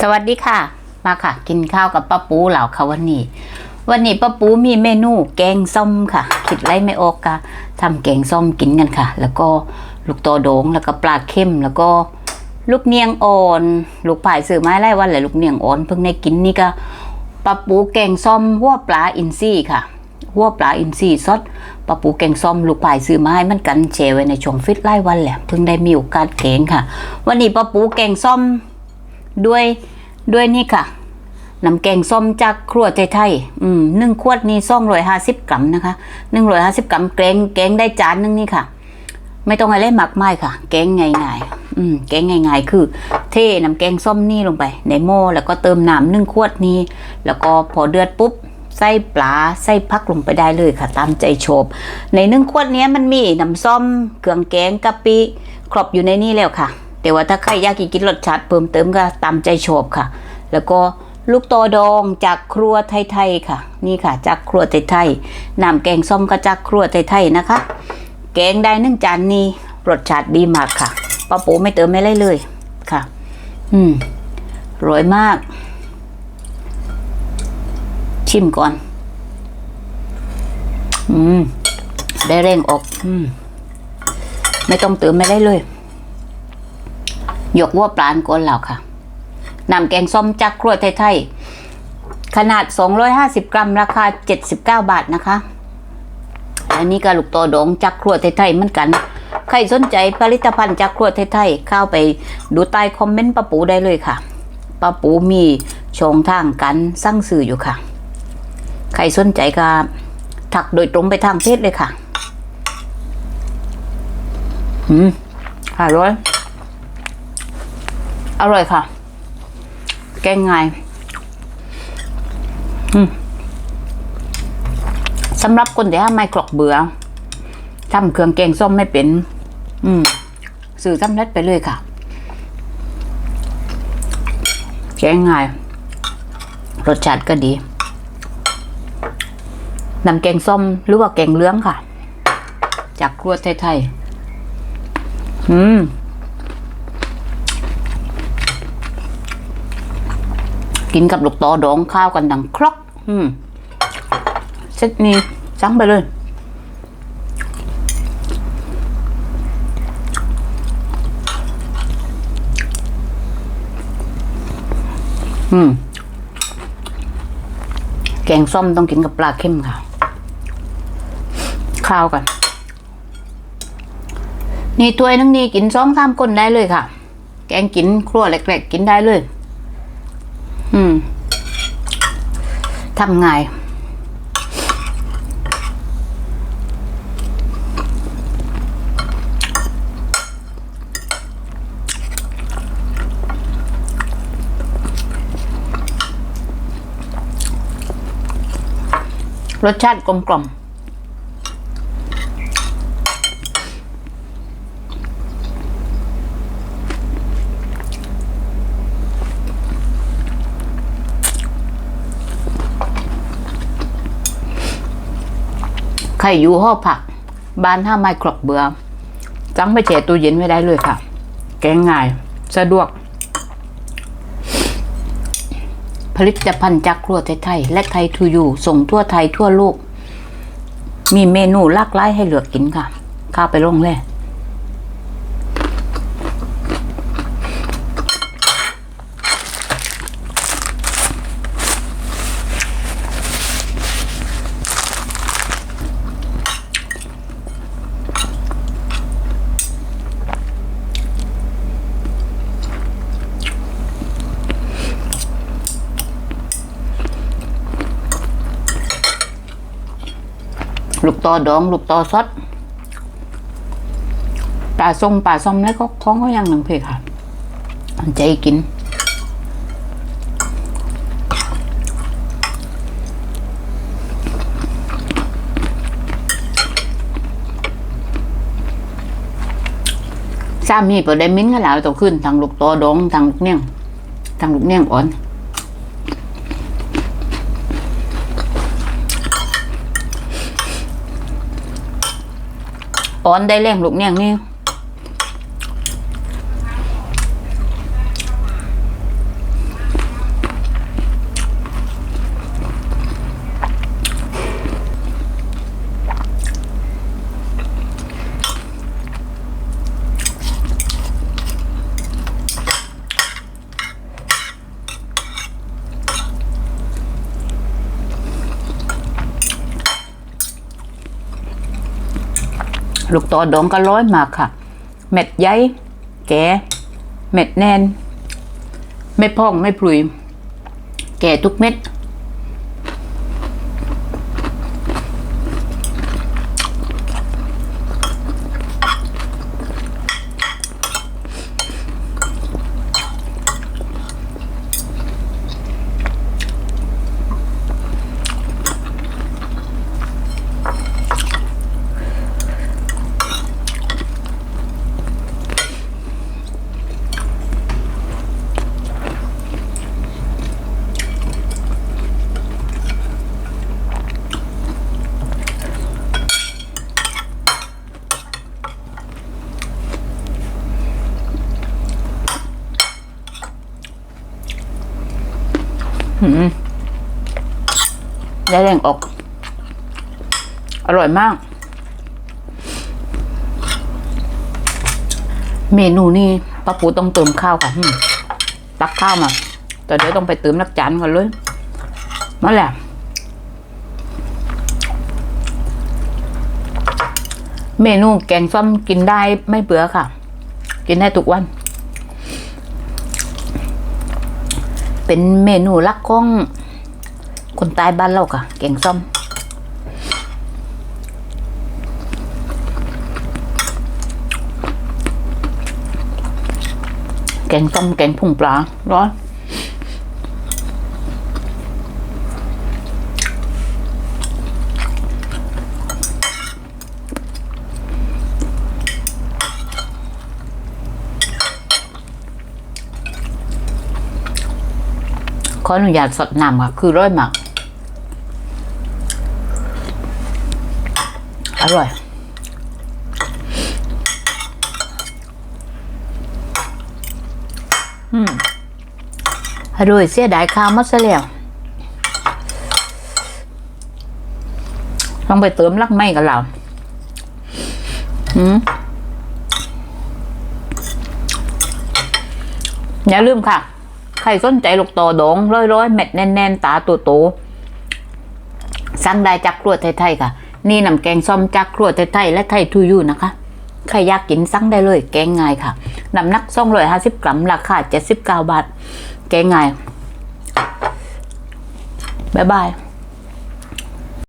สวัสดีค่ะ มาค่ะ กินข้าวกับป้าปูเหล่าค่ะวันนี้ วันนี้ป้าปูมีเมนูแกงส้มค่ะ คิดไรไม่ออกกะทำแกงส้มกินกันค่ะ แล้วก็ลูกโตโดงแล้วก็ปลาเข้มแล้วก็ลูกเนียงอ่อนลูกผายซื้อไมาไล่วันเลยลูกเนียงอ่อนเพิ่งได้กินนี่ก็ป้าปูแกงส้มหัวปลาอินซี่ค่ะหัวปลาอินทรีซดปลาปูแกงส้มลูกปลายซื้อมาให้มันกันแชไว้ในช่วงฟิตไล่วันแหละเพิ่งได้มีโอกาสแกงค่ะ วันนี้ปลาปูแกงส้ม ด้วยด้วยนี่ค่ะน้ำแกงส้มจากครัวไทยๆอืมหนึ่งขวดนี่สองร้อยห้าสิบกรัมนะคะหนึ่งร้อยห้าสิบกรัมแกงแกงได้จานหนึงนี่ค่ะ ไม่ต้องอะไรมากมายค่ะ แกงง่ายๆ อืมแกงง่ายๆ คือ เทน้ำแกงส้มนี่ลงไป ในหม้อแล้วก็เติมน้ำหนึ่งขวดนี้ แล้วก็พอเดือดปุ๊บใส่ปลาใส่พักลงไปได้เลยค่ะ ตามใจโฉบในนึ่งขวดนี้มันมีน้ำส้มเครื่องแกงกะปิครบอยู่ในนี้แล้วค่ะ แต่ว่าถ้าใครอยากกินรสชาติเพิ่มเติมก็ตามใจโฉบค่ะ แล้วก็ลูกโตดองจากครัวไทยๆค่ะ นี่ค่ะ จากครัวไทยๆน้ำแกงส้มก็จากครัวไทยๆนะคะ แกงได้นึ่งจานนี้รสชาติดีมากค่ะป้าปูไม่เติมไม่เลยเลยค่ะ อืมร่อยมาก ชิมก่อน อืม ได้เร่งออก อืม ไม่ต้องเติมไม่ได้เลย ยกว่าปลานก่อนแล้วค่ะนำแกงส้มจากครัวไทยๆขนาด 250 กรัม ราคา 79 บาทนะคะ อันนี้ก็ลูกโตดองจากครัวไทยๆเหมือนกันใครสนใจผลิตภัณฑ์จากครัวไทยๆเข้าไปดูใต้คอมเมนต์ป้าปูได้เลยค่ะป้าปูมีช่องทางการสั่งซื้ออยู่ค่ะ ใครสนใจก็ถักโดยตรงไปทางเพจเลยค่ะ อืมอร่อย อร่อยค่ะ แกงงายสำหรับคนที่ห้าไม่กรอกเบื่อทำเครื่องแกงส้มไม่เป็น อืมสื่อสำเร็จไปเลยค่ะ แกงงายรสชาติก็ดีนำแกงส้มหรือว่าแกงเลื้องค่ะ จากครัวไทยๆอืม กินกับลูกตอดองข้าวกันดังครกอืมเซตนี้สั่งไปเลยอืม แกงส้มต้องกินกับปลาเข้มค่ะ ข้าวกัน นี่ถ้วยนึงนี่กินซ้อมข้ามก้นได้เลยค่ะ แกงกินครัวเล็กๆกินได้เลย อืมทำไงายรสชาติกลมกล่อม ใครอยู่ห้อผัก บ้านถ้าไม่กรบเบือจังไปแช่ตู้เย็นไว้ได้เลยค่ะ แกงง่าย สะดวก ผลิตภัณฑ์จากครัวไทยๆและไทยทูยูส่งทั่วไทยทั่วโลก มีเมนูหลากหลายให้เลือกกินค่ะ ข้าไปลงเลย ลูกตอดอง ลูกตอซดปลาส้มปลาส้มนี่ก็ท้องก็ยังหนึ่งเพกค่ะใจกินสามีเปิดได้มิ้นก็แล้วตัวขึ้นทางลูกตอดองทางลูกเนียงทางลูกเนียงอ่อน อ้อนได้แรงลูกเนี่ยนี่ ลูกตอดองก็ร้อยมากค่ะ เม็ดใหญ่แก่เม็ดแน่น ไม่พองไม่พลุย แก่ทุกเม็ด ได้แรงออก อร่อยมาก เมนูนี้ป้าปูต้องเติมข้าวค่ะตักข้าวมา แต่เดี๋ยวต้องไปเติมนักจานก่อนเลยมาแหละ เมนูแกงส้มกินได้ไม่เบื่อค่ะ กินได้ทุกวัน เป็นเมนูลักของ คนใต้บ้านเราค่ะแกงส้มแกงส้มแกงพุงปลาร้อนขออนุญาตสดน้ำค่ะ คือร้อยมาก อร่อย อืมอร่อยเสียดายข้าวมัดซะแล้วต้องไปเติมลักไม่กับเราอืมอย่าลืมค่ะ ใครสนใจลูกโตดองร้อยๆเม็ดแน่น ๆ ตาตัวโตสั่งได้จากครัวไทย ๆ ค่ะ นี่น้ำแกงส้มจากครัวไทยๆและไทยทูยูนะคะใครอยากกินสั่งได้เลยแกงง่ายค่ะน้ำหนักส้มร้อยห้าสิบกรัมราคา79บาท แกงง่าย บ๊ายบาย